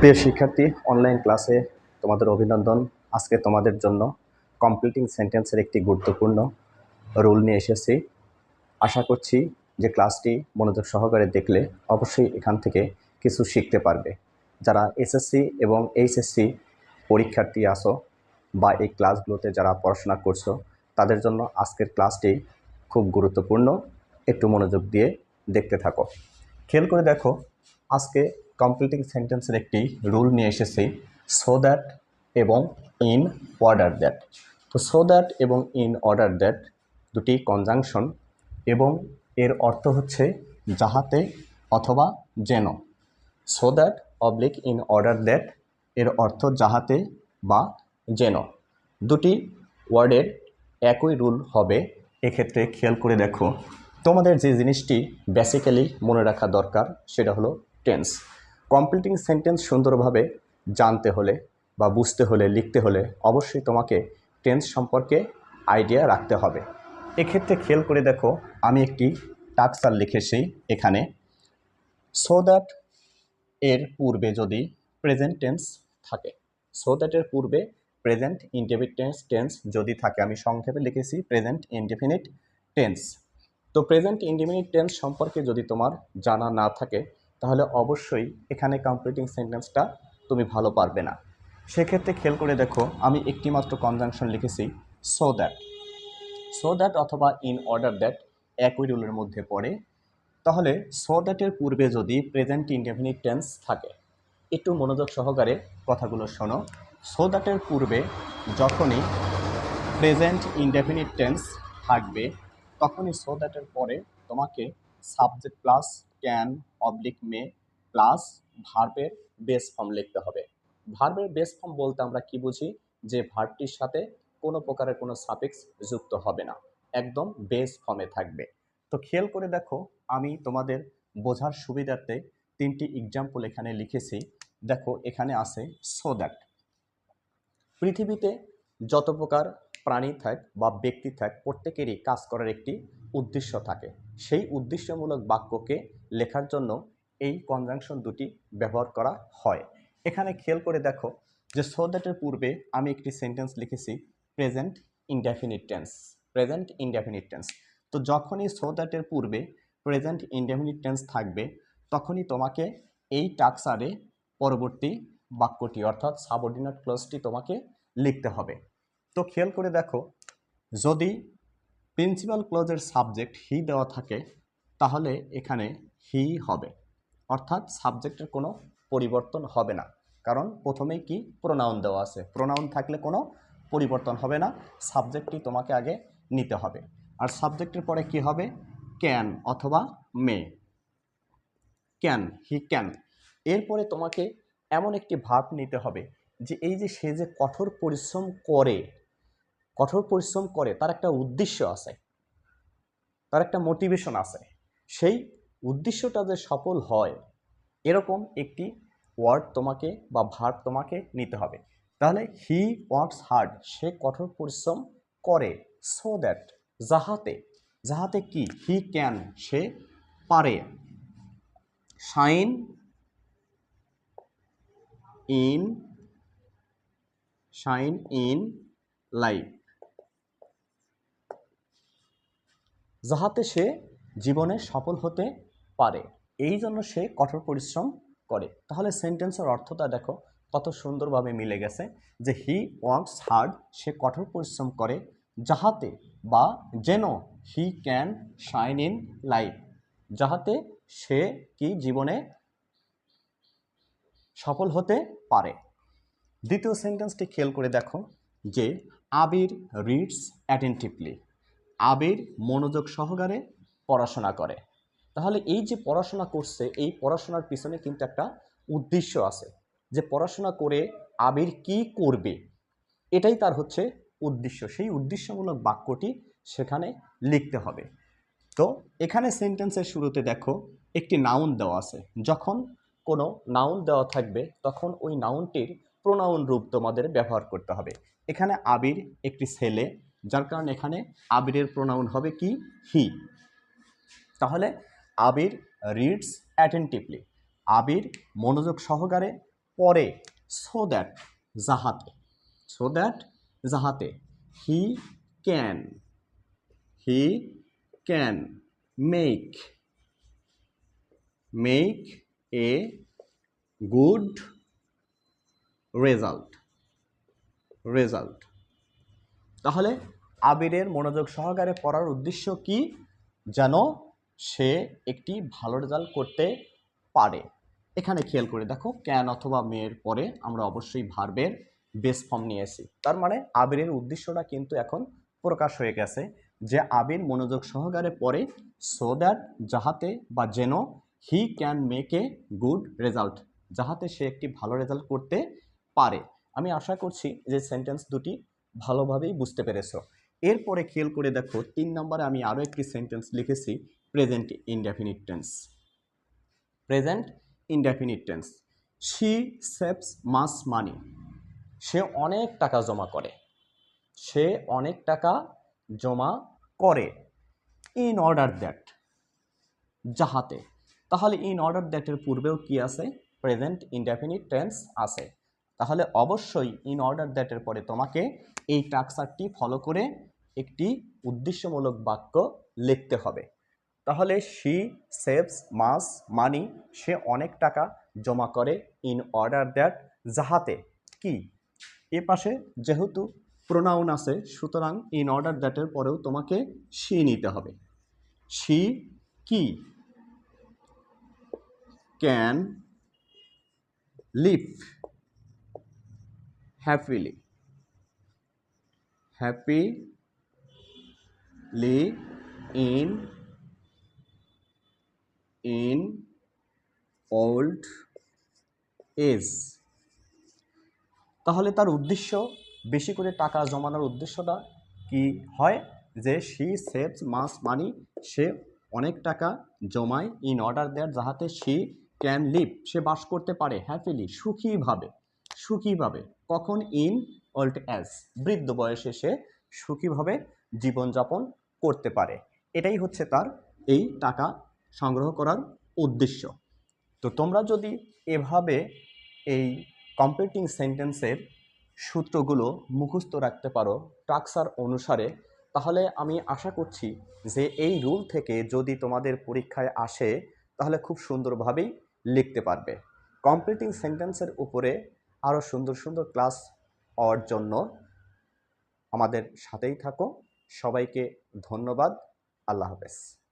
প্রিয় শিক্ষার্থী অনলাইন ক্লাসে তোমাদের অভিনন্দন। আজকে তোমাদের জন্য কমপ্লিটিং সেন্টেন্সের একটি গুরুত্বপূর্ণ রুল নিয়ে এসেছি। আশা করছি যে ক্লাসটি মনোযোগ সহকারে দেখলে অবশ্যই এখান থেকে কিছু শিখতে পারবে। যারা এসএসসি এবং এইচএসসি পরীক্ষার্থী আসো বা এই ক্লাসগুলোতে যারা পড়াশোনা করছ, তাদের জন্য আজকের ক্লাসটি খুব গুরুত্বপূর্ণ। একটু মনোযোগ দিয়ে দেখতে থাকো। খেয়াল করে দেখো, আজকে কমপ্লিটিং সেন্টেন্সের একটি রুল নিয়ে এসেছি সো দ্যাট এবং ইন অর্ডার দ্যাট তো সো দ্যাট এবং ইন অর্ডার দ্যাট দুটি কনজাংশন এবং এর অর্থ হচ্ছে যাহাতে অথবা যেন। So that oblique in order that এর অর্থ যাহাতে বা যেন। দুটি ওয়ার্ডের একই রুল হবে, এক্ষেত্রে খেয়াল করে দেখো। তোমাদের যে জিনিসটি বেসিক্যালি মনে রাখা দরকার, সেটা হলো টেন্স কমপ্লিটিং সেন্টেন্স সুন্দরভাবে জানতে হলে বা বুঝতে হলে, লিখতে হলে অবশ্যই তোমাকে টেন্স সম্পর্কে আইডিয়া রাখতে হবে। এক্ষেত্রে খেয়াল করে দেখো, আমি একটি টাকসার লিখেছি এখানে। সো দ্যাট এর পূর্বে যদি প্রেজেন্ট টেন্স থাকে সো দ্যাটের পূর্বে প্রেজেন্ট ইনডেফিনিট টেন্স যদি থাকে, আমি সংক্ষেপে লিখেছি প্রেজেন্ট ইনডেফিনিট টেন্স তো প্রেজেন্ট ইনডেফিনিট টেন্স সম্পর্কে যদি তোমার জানা না থাকে তাহলে অবশ্যই এখানে কমপ্লিটিং সেন্টেন্সটা তুমি ভালো পারবে না। সেক্ষেত্রে খেয়াল করে দেখো, আমি একটি মাত্র কনজাংশন লিখেছি সো দ্যাট সো দ্যাট অথবা ইন অর্ডার দ্যাট একই রুলের মধ্যে পড়ে। তাহলে সো দ্যাটের পূর্বে যদি প্রেজেন্ট ইনডেফিনিট টেন্স থাকে, একটু মনোযোগ সহকারে কথাগুলো শোনো। সো দ্যাটের পূর্বে যখনই প্রেজেন্ট ইনডেফিনিট টেন্স থাকবে, তখনই সো দ্যাটের পরে তোমাকে subject plus can oblique may plus ভার্বের বেস ফর্ম লিখতে হবে। ভার্বের বেস ফর্ম বলতে আমরা কি বুঝি? যে ভার্বটির সাথে কোনো প্রকারের কোনো সাফিক্স যুক্ত হবে না। একদম বেস ফর্মে থাকবে। তো খেয়াল করে দেখো, আমি তোমাদের বোঝার সুবিধার্থে তিনটি এক্সাম্পল এখানে লিখেছি। দেখো, এখানে আছে সো দ্যাট পৃথিবীতে যত প্রকার প্রাণী থাক বা ব্যক্তি থাক, প্রত্যেকেরই কাজ করার একটি উদ্দেশ্য থাকে। সেই উদ্দেশ্যমূলক বাক্যকে লেখার জন্য এই কনজাংশন দুটি ব্যবহার করা হয়। এখানে খেয়াল করে দেখো যে সো দ্যাটের পূর্বে আমি একটি সেন্টেন্স লিখেছি present indefinite tense present indefinite tense তো যখনই সো দ্যাটের পূর্বে প্রেজেন্ট ইনডেফিনিট টেন্স থাকবে, তখনই তোমাকে এই টাক্সারে পরবর্তী বাক্যটি অর্থাৎ সাবঅর্ডিনেট ক্লোজটি তোমাকে লিখতে হবে। তো খেয়াল করে দেখো, যদি প্রিন্সিপাল ক্লোজের সাবজেক্ট হি দেওয়া থাকে তাহলে এখানে হি হবে। অর্থাৎ সাবজেক্টের কোনো পরিবর্তন হবে না। কারণ প্রথমেই কি? প্রোনাউন দেওয়া আছে। প্রোনাউন থাকলে কোনো পরিবর্তন হবে না। সাবজেক্টটি তোমাকে আগে নিতে হবে। আর সাবজেক্টের পরে কি হবে? ক্যান অথবা মে ক্যান হি ক্যান এরপরে তোমাকে এমন একটি ভাব নিতে হবে যে এই যে সে যে কঠোর পরিশ্রম করে, কঠোর পরিশ্রম করে, তার একটা উদ্দেশ্য আছে। তার একটা মোটিভেশন আছে। সেই উদ্দেশ্যটা যে সফল হয়, এরকম একটি ওয়ার্ড তোমাকে বা ভার্ব তোমাকে নিতে হবে। তাহলে হি ওয়ার্কস হার্ড সে কঠোর পরিশ্রম করে সো দ্যাট যাহাতে যাহাতে কি হি ক্যান সে পারে। Shine in shine in life যাহাতে সে জীবনে সফল হতে পারে। এই জন্য সে কঠোর পরিশ্রম করে। তাহলে সেন্টেন্সের অর্থটা দেখো, কত সুন্দরভাবে মিলে গেছে যে হি ওয়ার্কস হার্ড, সে কঠোর পরিশ্রম করে যাহাতে বা যেন he can shine in life, যাহাতে সে কি জীবনে সফল হতে পারে। দ্বিতীয় সেন্টেন্সটি খেয়াল করে দেখো যে আবির রিডস অ্যাটেন্টিভলি। আবির মনোযোগ সহকারে পড়াশোনা করে। তাহলে এই যে পড়াশোনা করছে, এই পড়াশোনার পিছনে কিন্তু একটা উদ্দেশ্য আছে যে পড়াশোনা করে আবির কি করবে? এটাই তার হচ্ছে উদ্দেশ্য। সেই উদ্দেশ্যমূলক বাক্যটি সেখানে লিখতে হবে। তো এখানে সেন্টেন্সের শুরুতে দেখো, একটি নাউন দেওয়া আছে। যখন কোনো নাউন দেওয়া থাকবে, তখন ওই নাউনটির প্রোনাউন রূপ তোমাদের ব্যবহার করতে হবে। এখানে আবির একটি ছেলে, যার কারণে এখানে আবিরের প্রোনাউন হবে কি? হি তাহলে আবির রিডস অ্যাটেন্টিভলি আবির মনোযোগ সহকারে পরে সো দ্যাট যাহাতে সো দ্যাট যাহাতে he can he can make make a good result result তাহলে আবিরের মনোযোগ সহকারে পড়ার উদ্দেশ্য কি? যেন সে একটি ভালো রেজাল্ট করতে পারে। এখানে খেয়াল করে দেখো ক্যান অথবা মেয়ের পরে আমরা অবশ্যই ভার্বের বেস ফর্ম নিয়ে নিয়েছি। তার মানে আবিরের উদ্দেশ্যটা কিন্তু এখন প্রকাশ হয়ে গেছে যে আবির মনোযোগ সহকারে পড়ে সো দ্যাট যাহাতে বা যেন he can make a good result যাহাতে সে একটি ভালো রেজাল্ট করতে পারে। আমি আশা করছি যে সেন্টেন্স দুটি ভালোভাবেই বুঝতে পেরেছ। এরপরে খেয়াল করে দেখো, তিন নম্বরে আমি আরও একটি সেন্টেন্স লিখেছি present indefinite tense present indefinite tense she saves much money সে অনেক টাকা জমা করে। সে অনেক টাকা জমা করে। ইন অর্ডার দ্যাট যাহাতে। তাহলে ইন অর্ডার দ্যাটের পূর্বেও কি আছে? প্রেজেন্ট ইনডেফিনিট টেন্স আছে। তাহলে অবশ্যই ইন অর্ডার দ্যাটের পরে তোমাকে এই টাকসারটি ফলো করে একটি উদ্দেশ্যমূলক বাক্য লিখতে হবে। তাহলে শি সেভস মাস মানি সে অনেক টাকা জমা করে ইন অর্ডার দ্যাট যাহাতে কি? এ পাশে যেহেতু প্রোনাউন আছে, সুতরাং ইন অর্ডার দ্যাটের পরেও তোমাকে শি নিতে হবে। শি কি? Can live happily happily in in old age তাহলে তার উদ্দেশ্য বেশি করে টাকা জমানোর উদ্দেশ্যটা কি হয়? যে শি সেভস মাস মানি সে অনেক টাকা জমায় ইন অর্ডার দেয়ার যাহাতে শি ক্যান লিভ সে বাস করতে পারে হ্যাপিলি সুখীভাবে সুখীভাবে, কখন? ইন ওল্ড এজ বৃদ্ধ বয়সে সে সুখীভাবে জীবনযাপন করতে পারে। এটাই হচ্ছে তার এই টাকা সংগ্রহ করার উদ্দেশ্য। তো তোমরা যদি এভাবে এই কম্পিটিং সেন্টেন্সের সূত্রগুলো মুখস্থ রাখতে পারো টাক্সার অনুসারে, তাহলে আমি আশা করছি যে এই রুল থেকে যদি তোমাদের পরীক্ষায় আসে, তাহলে খুব সুন্দরভাবেই লিখতে পারবে। কম্পিটিং সেন্টেন্সের উপরে আরও সুন্দর সুন্দর ক্লাস হওয়ার জন্য আমাদের সাথেই থাকো। সবাইকে ধন্যবাদ। আল্লাহ হাফেজ।